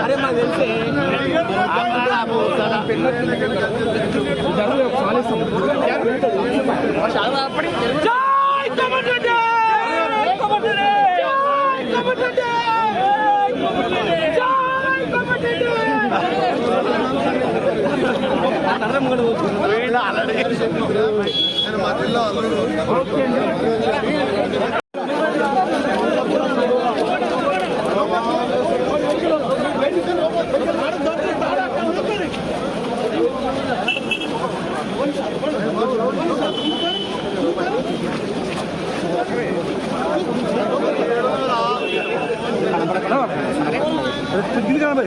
అరే మా తెలిసే చాలా అప్పటి kabaddi Gülkan Bey.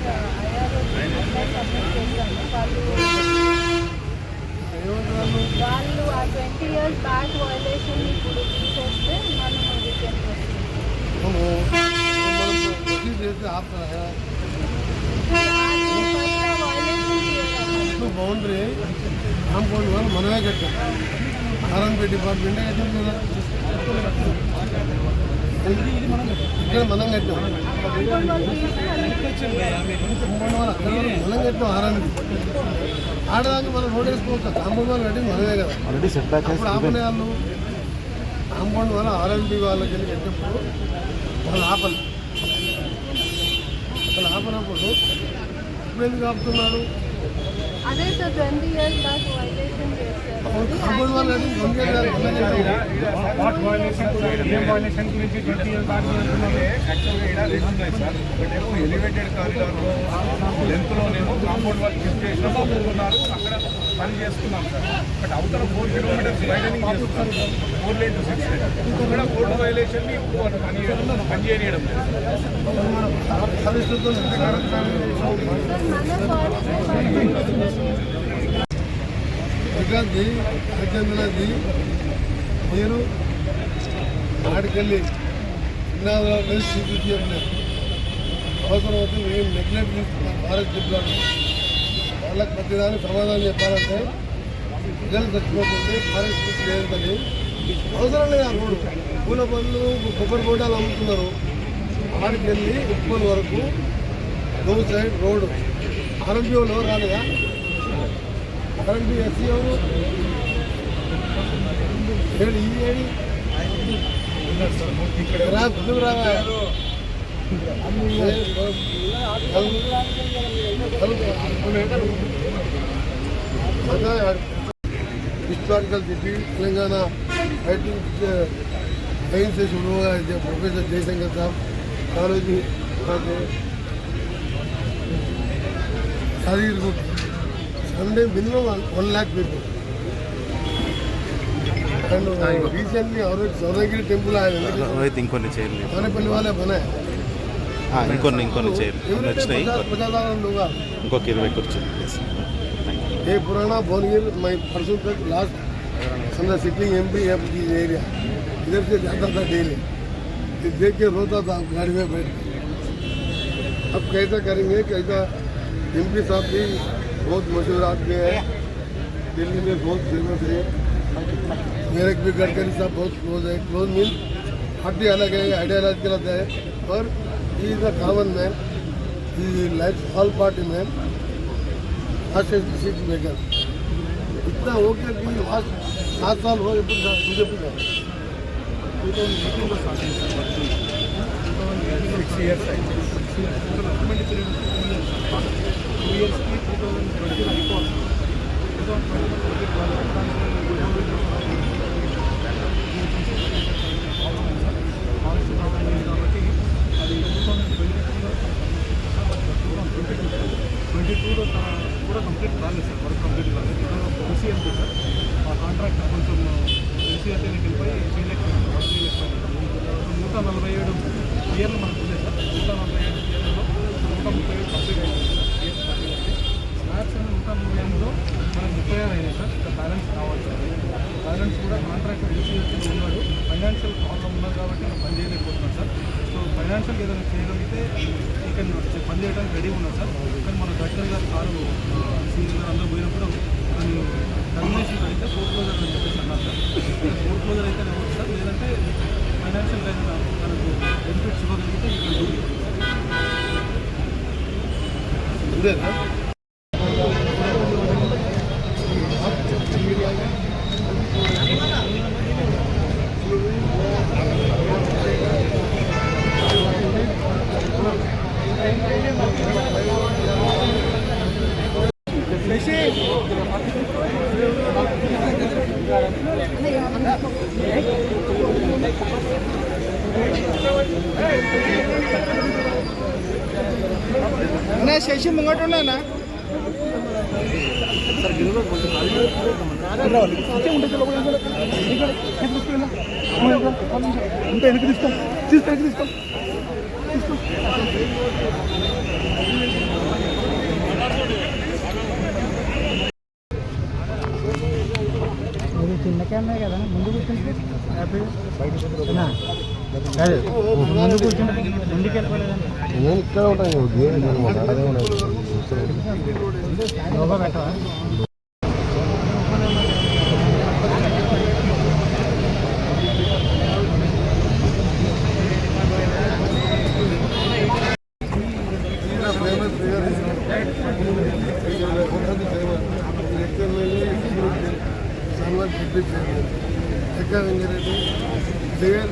sir IRO submit చేశాము వాళ్ళు వాళ్ళు ఆ ట్వంటీ ఇయర్స్ బ్యాక్ వైలేషన్ ఇప్పుడు తీసేస్తే మనం రిటర్న్ బౌండరీ కాంపౌండ్ వాళ్ళు మనమే కట్టాం ఆర్ఎన్పి డిపార్ట్మెంటే కట్టాం కదా ఇక్కడ మనం కట్టాం. వాళ్ళు మనం కట్టాం ఆర్ఎన్పి ఆడదానికి మనం రోడ్ వేసుకోవచ్చు. కాంపౌండ్ వాళ్ళు కట్టింది మనమే కదా. అప్పుడు ఆపనే వాళ్ళు. కాంపౌండ్ వల్ల ఆర్ఎన్బి వాళ్ళకి వెళ్ళి కట్టినప్పుడు వాళ్ళు ఆపలు అసలు ఆపనప్పుడు ఇప్పుడు ఎందుకు ఆపుతున్నాడు అదే sir twenty years back what violation ఏం వైలేషన్ గురించి యాక్చువల్గా ఒకటేమో ఎలివేటెడ్ కారిడార్లో లెంత్లోనేమో కాంపౌండ్ వాళ్ళు లిఫ్ట్ చేసినా ఒప్పుకున్నారు అక్కడ పని చేస్తున్నాం సార్ బట్ అవతల ఫోర్ కిలోమీటర్స్ వైడనింగ్ చేస్తున్నారు four lane to six lane ఇక్కడ ఫోర్ వైలేషన్ని ఇప్పుడు వాళ్ళు పని పని చేయడం లేదు సర్వీసులతో ఎంత నేను ఆడికెళ్ళి చిన్నారావు కలిసి అవసరం అయితే మేము నెగ్లెక్ట్ చేస్తున్నాం భారత్ చెప్పాను వాళ్ళకి ప్రతిదానికి సమాధానం చెప్పాలంటే ప్రజలు చచ్చిపోతుంది పరిస్థితి లేదని అవసరం లేదు ఆ రోడ్డు. పూల పనులు కొబ్బరి బోటాలు అమ్ముతున్నారు. ఆడికెళ్ళి ఉప్పల్ వరకు దోమ సైడ్ రోడ్డు ఆర్ఎంపీఓలో రాలేదా? കറണ്ട് എസ് സി ഒരു ಹೇಳಿ ಈಗ ಹೇಳಿ हिस्टोरिकल सिटी तेलंगाना फाइटिंग कहीं से शुरू हुआ है जब professor Sunday minimum one lakh people. And uh, recently our Sauragiri temple आए हैं అయితే ఇంకొన్ని చేయలేదు खानेपल्ली वाले बने ఆ, ఇంకొన్ని ఇంకొన్ని చేయలేదు కొన్ని एवरी వచ్చినాయి पचास पचास हजार लोग आ ఇంకొక ఇరవై కూర్చొని ప్లీజ్ ये पुराना बोनगिर मैं परसों तक लास्ट समझा सिटिंग एम पी एफ की एरिया इधर से जाता था डेली ये देख के रोता था गाड़ी में बैठ के। अब कैसा करेंगे कैसा एम पी साहब भी बहुत मशहूर आदमी है। दिल्ली में बहुत फ़ेमस है। मेरे भी गडकरी साहब बहुत क्लोज है। क्लोज मीन हड्डी अलग है, हड्डी अलग गलत है। और he is a common man he life all party man अच्छे डिसीज़न मेकर इतना हो गया कि आज सात साल हो गए बीजेपी का सिक्स ईयर्स ఎయిటీన్లో స్టార్ట్ సార్ వర్క్ టూ ఇయర్స్కి టూ థౌసండ్ ట్వంటీ అయిపోవాలి టూ థౌసండ్ ట్వంటీ కాబట్టి అది టూ థౌసండ్ ట్వంటీ ట్వంటీ టూలో కూడా కంప్లీట్ కాలేదు. సార్ వర్క్ కంప్లీట్ కాలేదు ఎన్సీఎల్టీ సార్. ఆ కాంట్రాక్ట్ కొంచెం ఎన్సీఎల్టీకి వెళ్ళిపోయి Hey! అంతేనా శశి ముంగట ఉన్నా ఇంకా వెనక్కి తీసుకో తీసుకో వెనక్కి తీసుకో చిన్న కెమెరా కదా ముందు కూర్చుంటే అదే నేను ఇక్కడ ఉంటాను నేను ఉన్నాను ఎక్కడ Venka Reddy there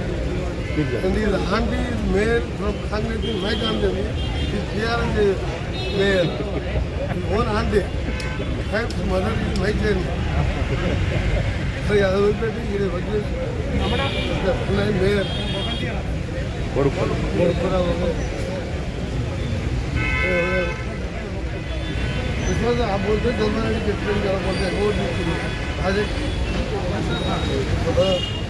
And these aunties made from Hungary to my country is here in the player. One auntie, perhaps mother is my friend. Sorry, I will be here. The player mayor. Borupara. Borupara. Because आप बोलते हैं दोनों different जगह बोलते हैं वो आज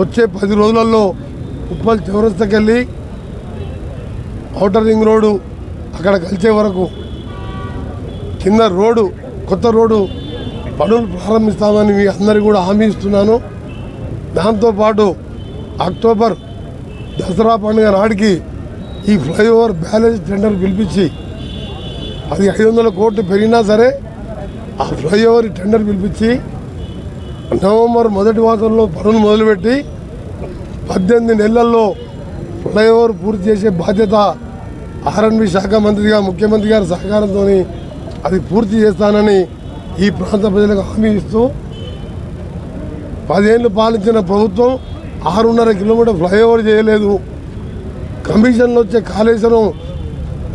వచ్చే పది రోజులలో ఉప్పల్ చౌరస్తకెళ్ళి ఔటర్ రింగ్ రోడ్డు అక్కడ కలిసే వరకు కింద రోడ్డు కొత్త రోడ్డు పనులు ప్రారంభిస్తామని మీ అందరికీ కూడా హామీ ఇస్తున్నాను. దాంతోపాటు అక్టోబర్ దసరా పండుగ నాటికి ఈ ఫ్లైఓవర్ బ్యాలెన్స్ టెండర్ పిలిపించి అది ఐదు వందల కోట్లు పెరిగినా సరే ఆ ఫ్లైఓవర్ టెండర్ పిలిపించి నవంబర్ మొదటి మాసంలో పనులు మొదలుపెట్టి పద్దెనిమిది నెలల్లో ఫ్లైఓవర్ పూర్తి చేసే బాధ్యత ఆర్ఎన్బి శాఖ మంత్రిగా ముఖ్యమంత్రి గారి సహకారంతో అది పూర్తి చేస్తానని ఈ ప్రాంత ప్రజలకు హామీ ఇస్తూ పదేళ్ళు పాలించిన ప్రభుత్వం ఆరున్నర కిలోమీటర్ ఫ్లైఓవర్ చేయలేదు. కమిషన్లు వచ్చే కాళేశ్వరం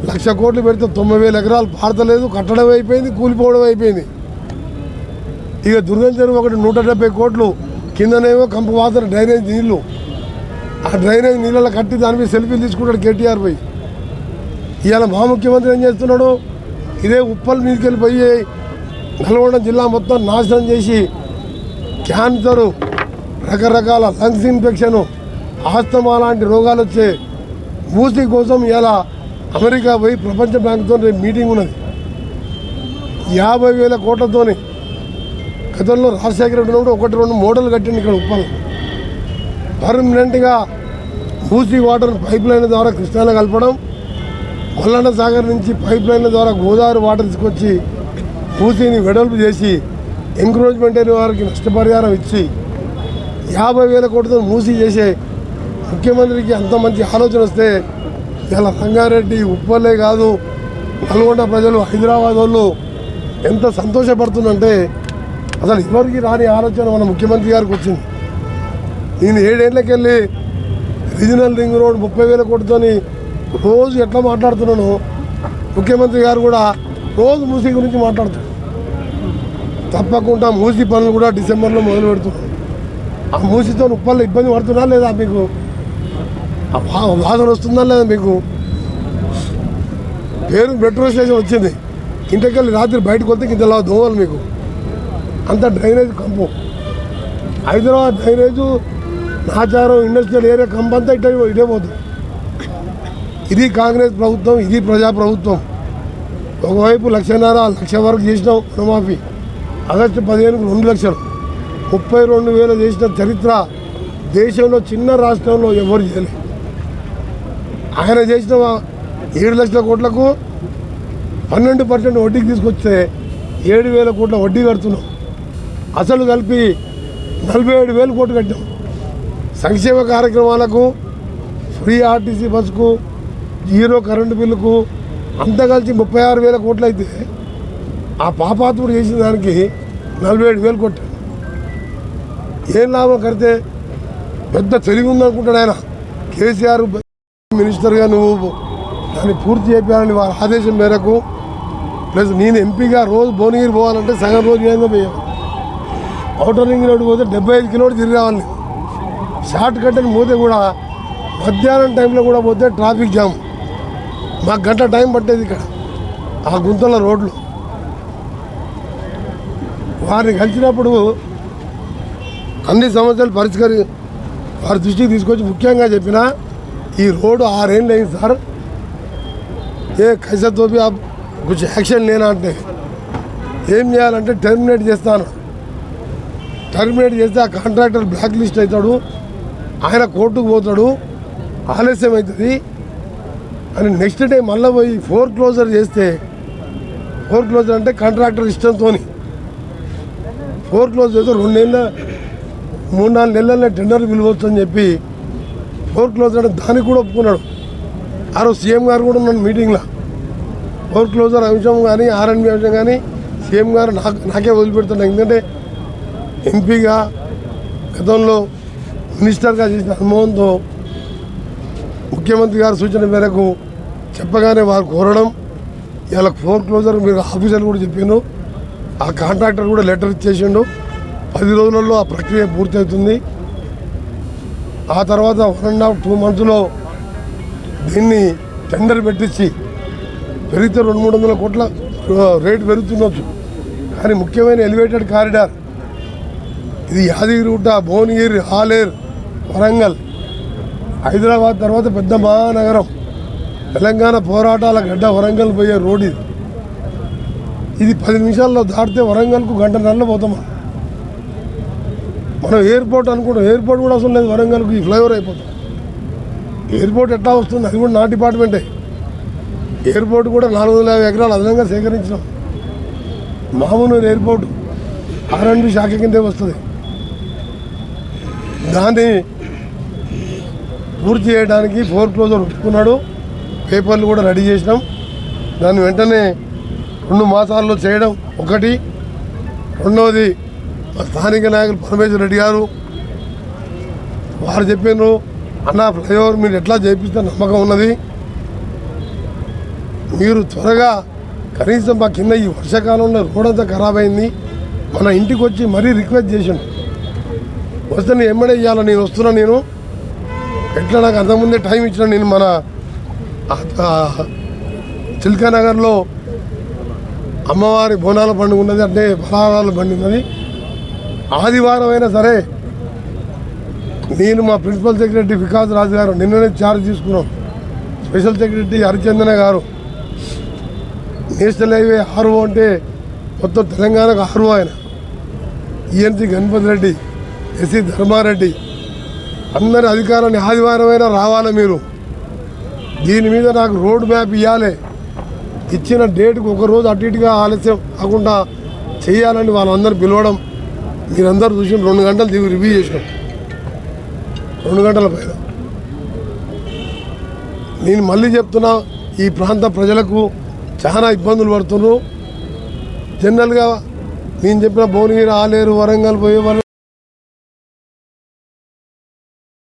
లక్ష కోట్లు పెడితే తొంభై వేల ఎకరాలు పారతలేదు. కట్టడం అయిపోయింది కూలిపోవడం అయిపోయింది. ఇక దుర్గం చెరువు ఒకటి నూట డెబ్బై కోట్లు. కిందనేమో కంపు వాసన డ్రైనేజ్ నీళ్ళు. ఆ డ్రైనేజ్ నీళ్ళలో కట్టి దాని మీద సెల్ఫీలు తీసుకుంటాడు కేటీఆర్ పోయి. ఇవాళ మా ముఖ్యమంత్రి ఏం చేస్తున్నాడు? ఇదే ఉప్పల్ మీదకి వెళ్ళిపోయి నల్గొండ జిల్లా మొత్తం నాశనం చేసి క్యాన్సరు రకరకాల లంగ్స్ ఇన్ఫెక్షన్ ఆస్తమా లాంటి రోగాలు వచ్చే మూసి కోసం ఇలా అమెరికా పోయి ప్రపంచ బ్యాంకుతో రేపు మీటింగ్ ఉన్నది. యాభై వేల కోట్లతోని గతంలో రాజశేఖర రెడ్డి ఉన్నప్పుడు ఒకటి రెండు మోడల్ కట్టింది ఇక్కడ ఉప్పల్. పర్మనెంట్గా మూసీ వాటర్ పైప్ లైన్ ద్వారా కృష్ణాలో కలపడం మల్లన్న సాగర్ నుంచి పైప్ లైన్ల ద్వారా గోదావరి వాటర్ తీసుకొచ్చి మూసీని వెడల్పు చేసి ఎంక్రోచ్మెంట్ అయిన వారికి నష్టపరిహారం ఇచ్చి యాభై వేల కోట్లతో మూసీ చేసే ముఖ్యమంత్రికి అంత మంచి ఆలోచన వస్తే ఇలా రంగారెడ్డి ఉప్పలే కాదు నల్గొండ ప్రజలు హైదరాబాద్ వాళ్ళు ఎంత సంతోషపడుతుందంటే అసలు ఇదివరకు రాని ఆలోచన మన ముఖ్యమంత్రి గారికి వచ్చింది. నేను ఏడేళ్ళకి వెళ్ళి రీజనల్ రింగ్ రోడ్ ముప్పై వేల కోటితోని రోజు ఎట్లా మాట్లాడుతున్నాను ముఖ్యమంత్రి గారు కూడా రోజు మూసీ గురించి మాట్లాడుతారు తప్పకుండా మూసీ పనులు కూడా డిసెంబర్లో మొదలు పెడుతున్నాం ఆ మూసీతో ఉప్పల్లో ఇబ్బంది పడుతున్నా లేదా మీకు? ఆ వాసన వస్తుందా లేదా మీకు? పేరు మెట్రో స్టేషన్ వచ్చింది. ఇంటికెళ్ళి రాత్రి బయటకు వస్తే ఇంతలా దోమలు మీకు. అంత డ్రైనేజ్ కంపు. Hyderabad drainage Nacharam industrial area కంపు అంతా ఇటే ఇటే పోతుంది. ఇది కాంగ్రెస్ ప్రభుత్వం ఇది ప్రజా ప్రభుత్వం. ఒకవైపు లక్షన్నర లక్ష వరకు చేసినాం రుణమాఫీ ఆగస్టు పదిహేనుకు రెండు లక్షలు. ముప్పై రెండు వేలు చేసిన చరిత్ర దేశంలో చిన్న రాష్ట్రంలో ఎవరు చేయలేదు ఆయన చేసిన ఏడు లక్షల కోట్లకు పన్నెండు పర్సెంట్ వడ్డీకి తీసుకొస్తే ఏడు వేల కోట్ల వడ్డీ కడుతున్నాం. అసలు కలిపి నలభై ఏడు వేలు కోట్లు కట్టాం. సంక్షేమ కార్యక్రమాలకు ఫ్రీ ఆర్టీసీ బస్సుకు జీరో కరెంటు బిల్లుకు అంతా కలిసి ముప్పై ఆరు వేల కోట్లు అయితే ఆ పాపాత్ముడు చేసిన దానికి నలభై ఏడు వేలు కొట్టాడు. ఏం లాభం కడితే పెద్ద తెలివి ఉందనుకుంటాడు ఆయన. కేసీఆర్ మినిస్టర్గా నువ్వు దాన్ని పూర్తి చేయాలని వారి ఆదేశం మేరకు ప్లస్ నేను ఎంపీగా రోజు భువనగిరి పోవాలంటే సగం రోజు ఏందో పోయాను అవుటర్ రింగ్ రోడ్డు పోతే డెబ్బై ఐదు కిలోమీటర్లు తిరిగి రావాలి. షార్ట్ కట్ అని పోతే కూడా మధ్యాహ్నం టైంలో కూడా పోతే ట్రాఫిక్ జామ్. మాకు గంట టైం పట్టేది ఇక్కడ ఆ గుంతల రోడ్లు. వారిని కలిసినప్పుడు అన్ని సమస్యలు పరిష్కరి వారి దృష్టికి తీసుకొచ్చి ముఖ్యంగా చెప్పిన ఈ రోడ్డు ఆరేళ్ళు అయింది సార్. ఏ కైసా తోపి ఆ యాక్షన్ లేనా అంటే ఏం చేయాలంటే టెర్మినేట్ చేస్తాను. టర్మినేట్ చేస్తే ఆ కాంట్రాక్టర్ బ్లాక్ లిస్ట్ అవుతాడు. ఆయన కోర్టుకు పోతాడు. ఆలస్యం అవుతుంది. అని నెక్స్ట్ డే మళ్ళీ పోయి ఫోర్ క్లోజర్ చేస్తే ఫోర్ క్లోజర్ అంటే కాంట్రాక్టర్ ఇష్టంతో ఫోర్ క్లోజ్ చేస్తే రెండు నెలల మూడు నాలుగు నెలల్లో టెండర్ పిలవచ్చు అని చెప్పి ఫోర్ క్లోజర్ అంటే దానికి కూడా ఒప్పుకున్నాడు. ఆ రోజు సీఎం గారు కూడా ఉన్నాను మీటింగ్లో. ఫోర్ క్లోజర్ అంశం కానీ ఆర్ఎన్బి అంశం కానీ సీఎం గారు నాకు నాకే వదిలిపెడుతున్నాను ఎందుకంటే ఎంపీగా గతంలో మినిస్టర్గా చేసిన అనుభవంతో ముఖ్యమంత్రి గారి సూచన మేరకు చెప్పగానే వారు కోరడం ఇలా ఫోర్ క్లోజర్ మీరు ఆఫీసర్లు కూడా చెప్పిండు ఆ కాంట్రాక్టర్ కూడా లెటర్ ఇచ్చేసిండు. పది రోజులలో ఆ ప్రక్రియ పూర్తవుతుంది. ఆ తర్వాత వన్ అండ్ హాఫ్ టూ మంత్స్లో దీన్ని టెండర్ పెట్టించి పెరిగితే రెండు మూడు వందల కోట్ల రేటు పెరుగుతుండొచ్చు. కానీ ముఖ్యమైన ఎలివేటెడ్ కారిడార్ ఇది యాదగిరిగుట్ట భువనగిరి ఆలేరు వరంగల్ హైదరాబాద్ తర్వాత పెద్ద మహానగరం. తెలంగాణ పోరాటాల గడ్డ వరంగల్ పోయే రోడ్ ఇది. ఇది పది నిమిషాల్లో దాటితే వరంగల్కు గంట నెలలో పోతాం మనం. ఎయిర్పోర్ట్ అనుకుంటాం. ఎయిర్పోర్ట్ కూడా అసలు లేదు వరంగల్కు ఈ ఫ్లైఓవర్ అయిపోతాం ఎయిర్పోర్ట్ ఎట్లా వస్తుంది? అది కూడా నా డిపార్ట్మెంటే. ఎయిర్పోర్ట్ కూడా నాలుగు వందల యాభై ఎకరాలు అదనంగా సేకరించినాం. మామూలు ఎయిర్పోర్ట్. ఆర్ఎండ్బి శాఖ కిందే వస్తుంది. దాన్ని పూర్తి చేయడానికి ఫోర్ క్లోజర్ ఒప్పుకున్నాడు. పేపర్లు కూడా రెడీ చేసినాం. దాన్ని వెంటనే రెండు మాసాల్లో చేయడం ఒకటి. రెండవది స్థానిక నాయకులు పరమేశ్వర రెడ్డి గారు వారు చెప్పినారు అన్న ఫ్లైఓవర్ మీరు ఎట్లా చేపిస్తే నమ్మకం ఉన్నది. మీరు త్వరగా కనీసం మా కింద ఈ వర్షాకాలంలో రోడ్ అంతా ఖరాబ్ అయింది. మన ఇంటికి వచ్చి మరీ రిక్వెస్ట్ చేసాను వస్తే నేను ఎమ్మడే ఇవ్వాలి నేను వస్తున్నా నేను. ఎట్లా నాకు అంతకుముందే టైం ఇచ్చిన నేను మన చిల్కా నగర్లో అమ్మవారి బోనాల పండుగ ఉన్నది అంటే ఫలాహారాల బండి ఉన్నది ఆదివారం అయినా సరే నేను మా ప్రిన్సిపల్ సెక్రటరీ వికాస్ రాజు గారు నిన్ననే ఛార్జ్ తీసుకున్నాం. స్పెషల్ సెక్రటరీ హరిచందన గారు. నేషనల్ హైవే ఆర్ఓ అంటే మొత్తం తెలంగాణకు ఆర్ఓ ఆయన. ఈఎన్సీ గణపతి రెడ్డి. ఎస్సీ ధర్మారెడ్డి. అందరి అధికారాన్ని ఆదివారం అయినా రావాలి మీరు? దీని మీద నాకు రోడ్ మ్యాప్ ఇవ్వాలి ఇచ్చిన డేట్కి ఒకరోజు అటు ఇటుగా ఆలస్యం కాకుండా చేయాలని వాళ్ళందరూ పిలవడం. మీరందరూ చూసి రెండు గంటలు దిగి రివ్యూ చేసినాం. రెండు గంటల పైన. నేను మళ్ళీ చెప్తున్నా ఈ ప్రాంత ప్రజలకు చాలా ఇబ్బందులు పడుతున్నారు. జనరల్గా నేను చెప్పిన భువనగిరి ఆలేరు వరంగల్ పోయే వాళ్ళు